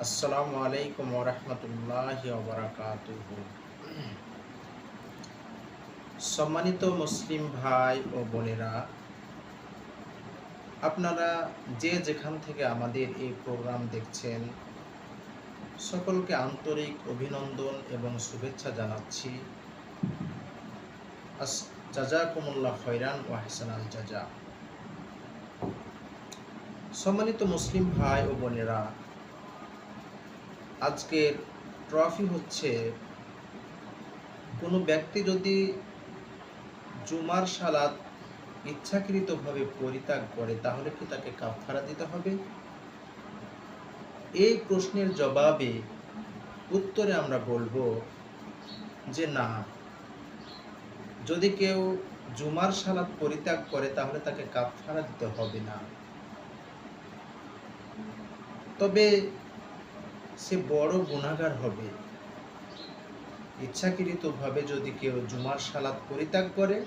আসসালামু আলাইকুম ওরহমতুল্লাহ ওবরাকাতুহ সম্মানিত মুসলিম ভাই ও বোনেরা, আপনারা যে যেখান থেকে আমাদের এই প্রোগ্রাম দেখছেন, সকলকে আন্তরিক অভিনন্দন এবং শুভেচ্ছা জানাচ্ছি। আস- জাজাকুমুল্লাহ খৈরান ও হাসান আল জাজা। সম্মানিত মুসলিম ভাই ও বোনেরা আজকের ট্রফি হচ্ছে কোনো ব্যক্তি যদি জুমার সালাদ ইচ্ছাকৃতভাবে পরিত্যাগ করে, তাহলে কি তাকে কাফারা দিতে হবে? এই প্রশ্নের জবাবে উত্তরে আমরা বলব যে না। যদি কেউ জুমার সালাদ পরিত্যাগ করে, তাহলে তাকে কাফারা দিতে হবে না। তবে সে বড় গুণাগার হবে। ইচ্ছাকৃতভাবে যদি কেউ জুমার সালাদ পরিত্যাগ করে,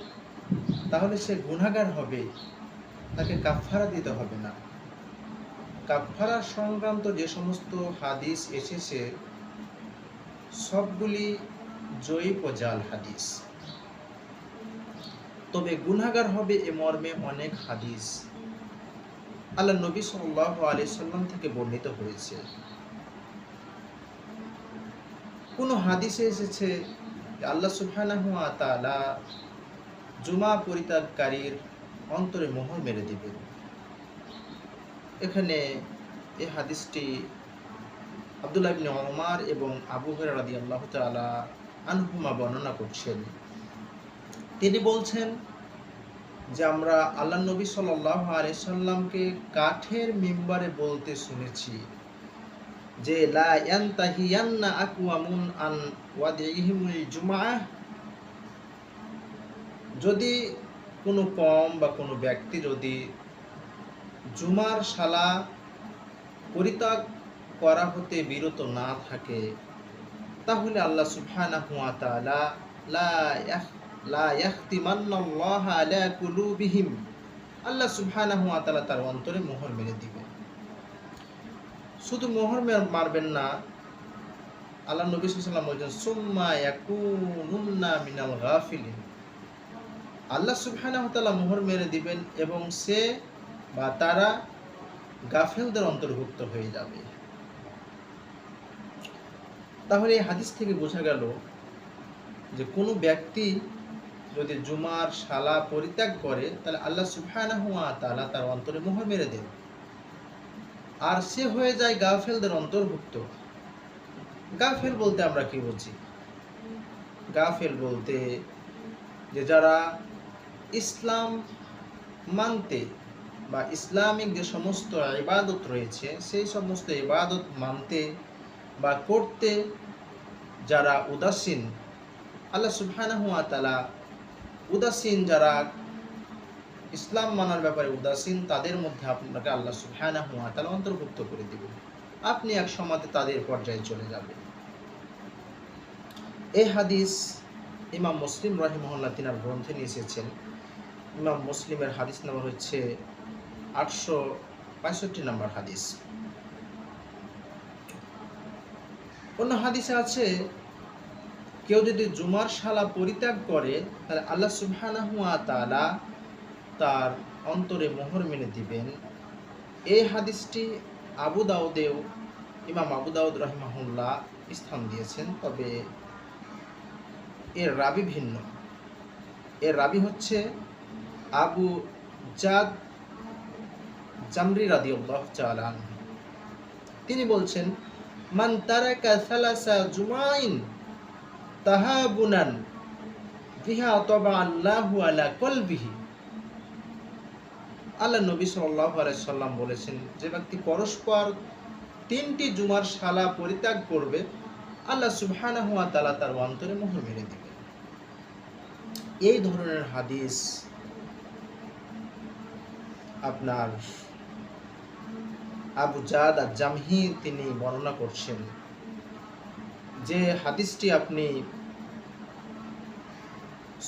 তাহলে সে গুণাগার হবে। তাকে কাফারা দিতে হবে না। কাফারা সংক্রান্ত যে সমস্ত হাদিস এসেছে, সবগুলি জয়ীপ ও জাল হাদিস। তবে গুনাগার হবে এ মর্মে অনেক হাদিস। আল্লাহ নবী সাল্লাহ আলি সাল্লাম থেকে বর্ণিত হয়েছে। কোনো হাদিসে এসেছে আল্লাহ সুবহানাহু ওয়া তাআলা জুমা পরিত্যাগকারীর অন্তরে মোহর মেরে দিবেন এখানে এই হাদিসটি আব্দুল্লাহ ইবনে এবং আবু হুরায়রা রাদিয়াল্লাহু তাআলা আনহুমা বর্ণনা করছেন। তিনি বলছেন যে আমরা আল্লাহ নবী সাল্লাল্লাহু আলাইহি সাল্লামকে কাঠের মেম্বারে বলতে শুনেছি। যে যদি কোনো কম বা কোনো ব্যক্তি যদি জুমার শালা পরিত্যাগ করা হতে বিরত না থাকে, তাহলে আল্লাহ সুফানা হুয়া তাআলা লা ইয়াহ লা ইয়াখতিমান্নাল্লাহু আলা কুলুবিহিম। আল্লাহ সুবহানাহু ওয়া তাআলা তার অন্তরে মোহর মেরে দিবেন। শুধু মোহর মারবেন না, আল্লাহ নবী সাল্লাম বলছেন, সুম্মা ইয়াকুনুন্না মিনাল গাফিলিন। আল্লাহ সুবহানাহু তাআলা মোহর মেরে দিবেন এবং সে বা তারা গাফেলদের অন্তর্ভুক্ত হয়ে যাবে। তাহলে এই হাদিস থেকে বোঝা গেল যে কোনো ব্যক্তি যদি জুমার শালা পরিত্যাগ করে, তাহলে আল্লাহ সুবহানাহু ওয়া তাআলা তার অন্তরে মোহর মেরে দেন আর সে হয়ে যায় গাফেলদের অন্তর্ভুক্ত। গাফেল বলতে আমরা কি বুঝি? গাফেল বলতে যে যারা ইসলাম মানতে বা ইসলামিক যে সমস্ত ইবাদত রয়েছে, সেই সমস্ত ইবাদত মানতে বা করতে যারা উদাসীন, আল্লাহ সুবহানাহু ওয়া উদাসীন যারা ইসলাম মানার ব্যাপারে উদাসীন, তাদের মধ্যে আপনাকে আল্লাহ সুবহানাহু ওয়া তাআলা অন্তর্ভুক্ত করে দিবেন আপনি এক সমাজে তাদের পর্যায়ে চলে যাবেন। এই হাদিস ইমাম মুসলিম রহিমহল্লা তিনার গ্রন্থে নিয়ে এসেছেন। ইমাম মুসলিমের হাদিস নাম্বার হচ্ছে আটশো পঁয়ষট্টি নম্বর হাদিস। অন্য হাদিসে আছে, কেউ যদি জুমার শালা পরিত্যাগ করে, তাহলে আল্লাহ সুবহানাহু ওয়া তাআলা তার অন্তরে মোহর মেনে দিবেন। এই হাদিসটি আবু দাউদেও, ইমাম আবু দাউদ রহিমাহুল্লাহ স্থান দিয়েছেন। তবে এর রাবি ভিন্ন। এর রাবি হচ্ছে আবু জাদ জামরি রাদিয়াল্লাহু তাআলা আনহু। তিনি বলছেন, মান তারাকা সালাসা জুমাইন তাহাবুনান, বিহা তবা আল্লাহু আলা আল্লাহ নবী সাল্লাম বলেছেন, যে ব্যক্তি পরস্পর তিনটি জুমার শালা পরিত্যাগ করবে, আল্লাহ সুবহানাহু ওয়া তাআলা তার অন্তরে মোহর মেরে দিবেন এই ধরনের হাদিস আপনার আবু জাদ আর জামহি তিনি বর্ণনা করছেন, যে হাদিসটি আপনি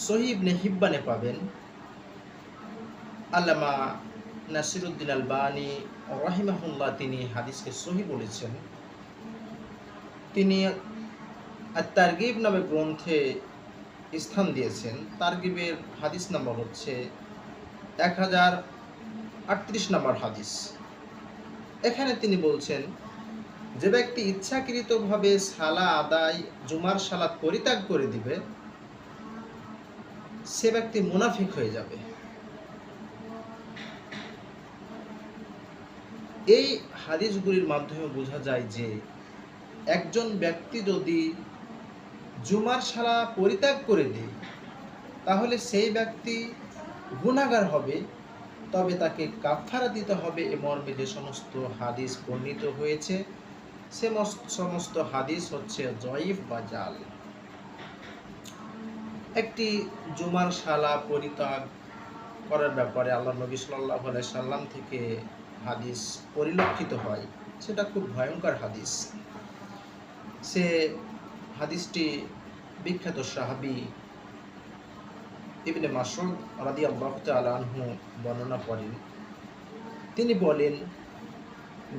সহিব হিব্বানে পাবেন। আল্লামা নাসিরুদ্দিন আলবানি রহিমাহুল্লাহ তিনি হাদিসকে সহি বলেছেন। তিনি তারগিব নামে গ্রন্থে স্থান দিয়েছেন। তারগিবের হাদিস নাম্বার হচ্ছে এক হাজার আটত্রিশ নম্বর হাদিস। এখানে তিনি বলছেন, যে ব্যক্তি ইচ্ছাকৃতভাবে সালা আদায়, জুমার সালাত পরিত্যাগ করে দিবে, সে ব্যক্তি মুনাফিক হয়ে যাবে। এই হাদিসগুলির মাধ্যমে বোঝা যায় যে একজন ব্যক্তি যদি জুমার সালা পরিত্যাগ করে দেয়, তাহলে সেই ব্যক্তি গুণাগার হবে, তবে তাকে কাফারা দিতে হবে এ মর্মে যে সমস্ত হাদিস বর্ণিত হয়েছে। সে মস- সমস্ত হাদিস হচ্ছে জয়ীফ বা জাল। একটি জুমার শালা পরিত্যাগ করার ব্যাপারে আল্লাহ নবী সাল্লাহ সাল্লাম থেকে হাদিস পরিলক্ষিত হয়, সেটা খুব ভয়ঙ্কর হাদিস। সে হাদিসটি বিখ্যাত সাহাবি ইবনে মাসুদ রাদিয়াল্লাহু তাআলা আনহু বর্ণনা করেন। তিনি বলেন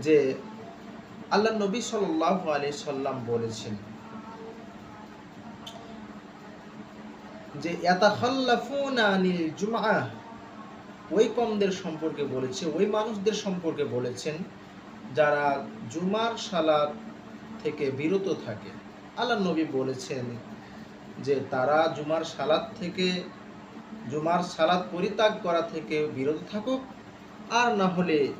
যে, আল্লাহ নবী সাল্লাল্লাহু আলাইহি সাল্লাম বলেছেন যে, ইয়াতাখাল্লাফুনা আনিল জুমআহ। ওই কমদের সম্পর্কে বলেছে, ওই মানুষদের সম্পর্কে বলেছেন যারা জুমার সালাত থেকে বিরত থাকে। আল্লাহ নবী বলেছেন যে তারা জুমার সালাত থেকে, জুমার সালাত পরিত্যাগ করা থেকে বিরত থাকুক। আর না হলে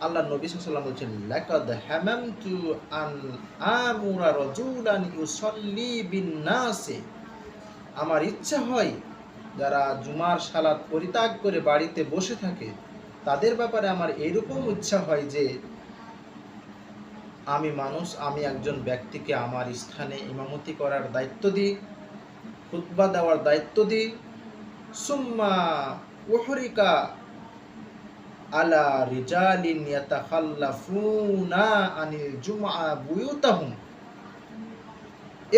আল্লাহ নবী সাল্লাম বলছেন, লাকাদ হামামতু আন আমুরা রাজুলান ইউসাল্লি বিন নাসে। আমার ইচ্ছা হয় যারা জুমার সালাত পরিত্যাগ করে বাড়িতে বসে থাকে, তাদের ব্যাপারে আমার এরকম ইচ্ছা হয় যে, আমি মানুষ, আমি একজন ব্যক্তিকে আমার স্থানে ইমামতি করার দায়িত্ব দিই, খুতবা দেওয়ার দায়িত্ব দিই। সুম্মা ওহরিকা আলা রিজালিন ইয়াতাখাল্লাফুনা আনিল বুয়ুতাহুম।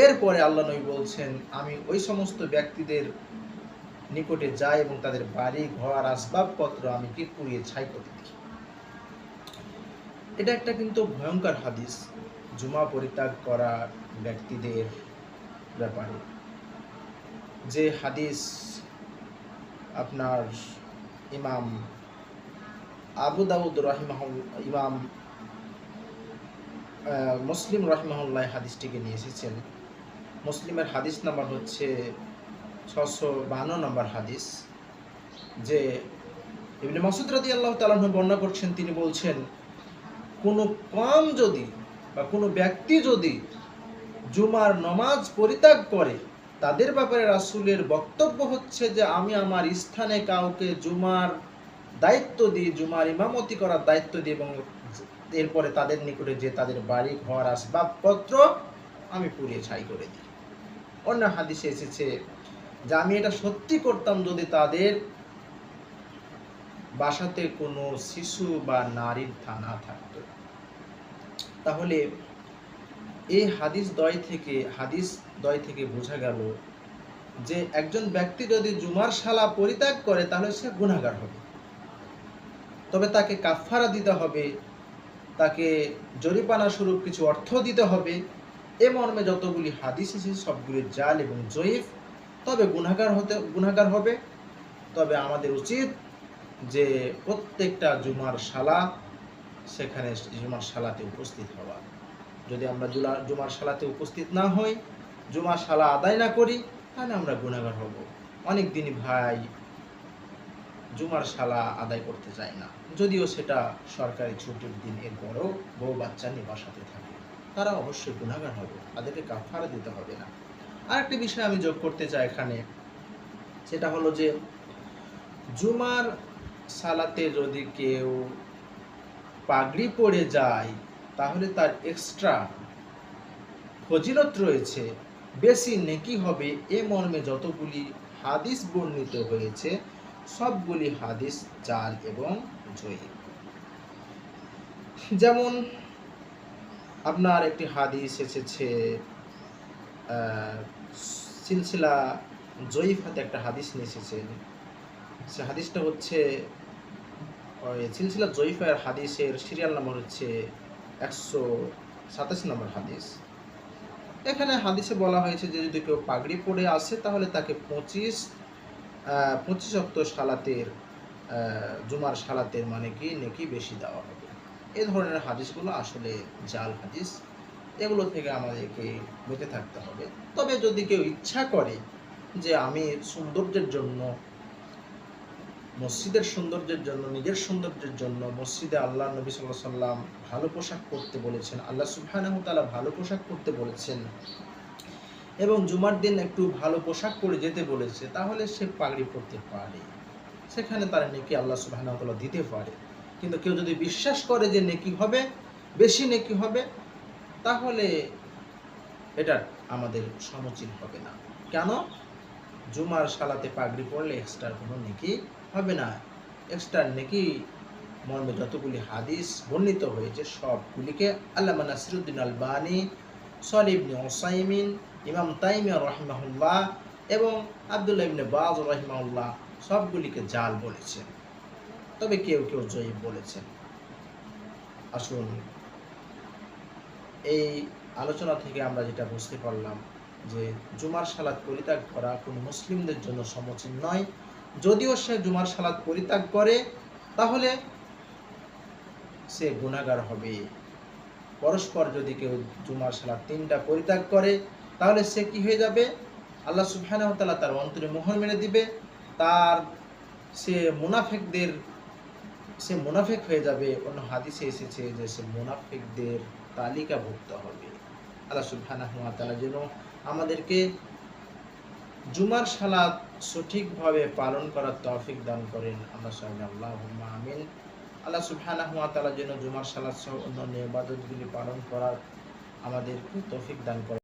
এরপরে আল্লাহ নবী বলছেন, আমি ওই সমস্ত ব্যক্তিদের নিকটে যায় এবং তাদের বাড়ি, ঘর, আসবাবপত্র আমি কি পুড়িয়ে ছাই করে দিই এটা একটা কিন্তু ভয়ঙ্কর হাদিস। জুমা পরিত্যাগ করা ব্যক্তিদের ব্যাপারে। যে হাদিস আপনার ইমাম আবু দাউদ রহিমাহ ইমাম মুসলিম রহিমাহুল্লাহ হাদিসটিকে নিয়ে এসেছেন। মুসলিমের হাদিস নাম্বার হচ্ছে ছশো বান্ন নম্বর হাদিস, যে ইবনে মাসুদ আল্লাহ তালাহ বর্ণনা করছেন, তিনি বলছেন, কোনো কম যদি বা কোনো ব্যক্তি যদি জুমার নমাজ পরিত্যাগ করে, তাদের ব্যাপারে রাসুলের বক্তব্য হচ্ছে যে, আমি আমার স্থানে কাউকে জুমার দায়িত্ব দিই জুমার ইমামতি করার দায়িত্ব দিই এবং এরপরে তাদের নিকটে যে তাদের বাড়ি, ঘর, আসবাবপত্র আমি পুড়িয়ে ছাই করে দিই। অন্য হাদিসে এসেছে যে আমি এটা সত্যি করতাম যদি তাদের বাসাতে কোনো শিশু বা নারীর থানা থাকতো। তাহলে এই হাদিস দয় থেকে, হাদিস দয় থেকে বোঝা গেল যে একজন ব্যক্তি যদি জুমার শালা পরিত্যাগ করে, তাহলে সে গুণাগার হবে। তবে তাকে কাফারা দিতে হবে, তাকে জরিপানা স্বরূপ কিছু অর্থ দিতে হবে। এ মর্মে যতগুলি হাদিস এসেছে সবগুলি জাল এবং জয়ীফ। তবে গুণাগার হতে গুণাগার হবে। তবে আমাদের উচিত যে প্রত্যেকটা জুমার শালা সেখানে জুমার শালাতে উপস্থিত হওয়া। যদি আমরা জুলা, জুমার শালাতে উপস্থিত না হই, জুমার শালা আদায় না করি, তাহলে আমরা গুণাগার হব। অনেক দিনই ভাই জুমার শালা আদায় করতে চায় না। যদিও সেটা সরকারি ছুটির দিন এর এরপরও বউ বাচ্চা নিয়ে বাসাতে থাকে। তারা অবশ্যই গুণাগার হবে। তাদেরকে কাফারা দিতে হবে না। আরেকটি বিষয় আমি যোগ করতে চাই এখানে। সেটা হলো যে, জুমার সালাতে যদি কেউ পাগড়ি পরে যায়, তাহলে তার এক্সট্রা ফজিলত রয়েছে। বেশি নেকি হবে এ মর্মে যতগুলি হাদিস বর্ণিত হয়েছে, সবগুলি হাদিস জাল এবং জয়ী। যেমন, আপনার একটি হাদিস এসেছে সিলসিলা জয়ীফাতে একটা হাদিস নিয়ে এসেছেন সে হাদিসটা হচ্ছে, ওই সিলসিলা জয়ীফার হাদিসের সিরিয়াল নাম্বার হচ্ছে একশো সাতাশ নম্বর হাদিস। এখানে হাদিসে বলা হয়েছে যে যদি কেউ পাগড়ি পরে আসে তাহলে তাকে পঁচিশ পঁচিশ অক্ত সালাতের জুমার সালাতের মানে কি? নেকি বেশি দেওয়া হবে। এ ধরনের হাদিসগুলো আসলে জাল হাদিস। এগুলো থেকে আমাদেরকে বেঁচে থাকতে হবে। তবে যদি কেউ ইচ্ছা করে যে আমি সৌন্দর্যের জন্য, মসজিদের সৌন্দর্যের জন্য, নিজের সৌন্দর্যের জন্য মসজিদে আল্লাহ নবী সাল্লাহ সাল্লাম ভালো পোশাক পরতে বলেছেন, আল্লাহ সুবহানাহু তাআলা ভালো পোশাক পরতে বলেছেন এবং জুমার দিন একটু ভালো পোশাক পরে যেতে বলেছে, তাহলে সে পাগড়ি পরতে পারে। সেখানে তার নেকি আল্লাহ সুবহানাহু দিতে পারে। কিন্তু কেউ যদি বিশ্বাস করে যে নেকি হবে, বেশি নেকি হবে তাহলে এটা আমাদের সমচীন হবে না। কেন? জুমার সালাতে পাগড়ি পড়লে এক্সট্রা কোনো নেকি হবে না। এক্সট্রা নেকি মর্মে যতগুলি হাদিস বর্ণিত হয়েছে, সবগুলিকে আল্লামা নাসিরুদ্দিন আলবানি সলিবনি ওসাইমিন, ইমাম তাইমিয়া রহিমাহুল্লাহ এবং আবদুল্লাহ ইবনে বাজ রহিমাহুল্লাহ সবগুলিকে জাল বলেছেন। তবে কেউ কেউ জয়ীব বলেছেন। আসুন এই আলোচনা থেকে আমরা যেটা বুঝতে পারলাম যে জুমার সালাদ পরিত্যাগ করা কোনো মুসলিমদের জন্য সমচীন নয়। যদিও সে জুমার সালাদ পরিত্যাগ করে, তাহলে সে গুণাগার হবে। পরস্পর যদি কেউ জুমার সালাদ তিনটা পরিত্যাগ করে, তাহলে সে কি হয়ে যাবে? আল্লাহ সুবহানাহু তাআলা তার অন্তরে মোহর মেরে দিবে। তার সে মুনাফেকদের, সে মুনাফেক হয়ে যাবে। অন্য হাদিসে এসেছে যে সে মুনাফেকদের তালিকাভুক্ত হবে। আল্লাহ সুবহানাহু ওয়া তাআলা যেন আমাদেরকে জুমার সালাত সঠিকভাবে পালন করার তৌফিক দান করেন। আমরা সবাই আল্লাহ আমিন। আল্লাহ সুবহানাহু ওয়া তাআলা যেন জুমার সালাত সহ অন্যান্য ইবাদতগুলি পালন করার আমাদেরকে তৌফিক দান করেন।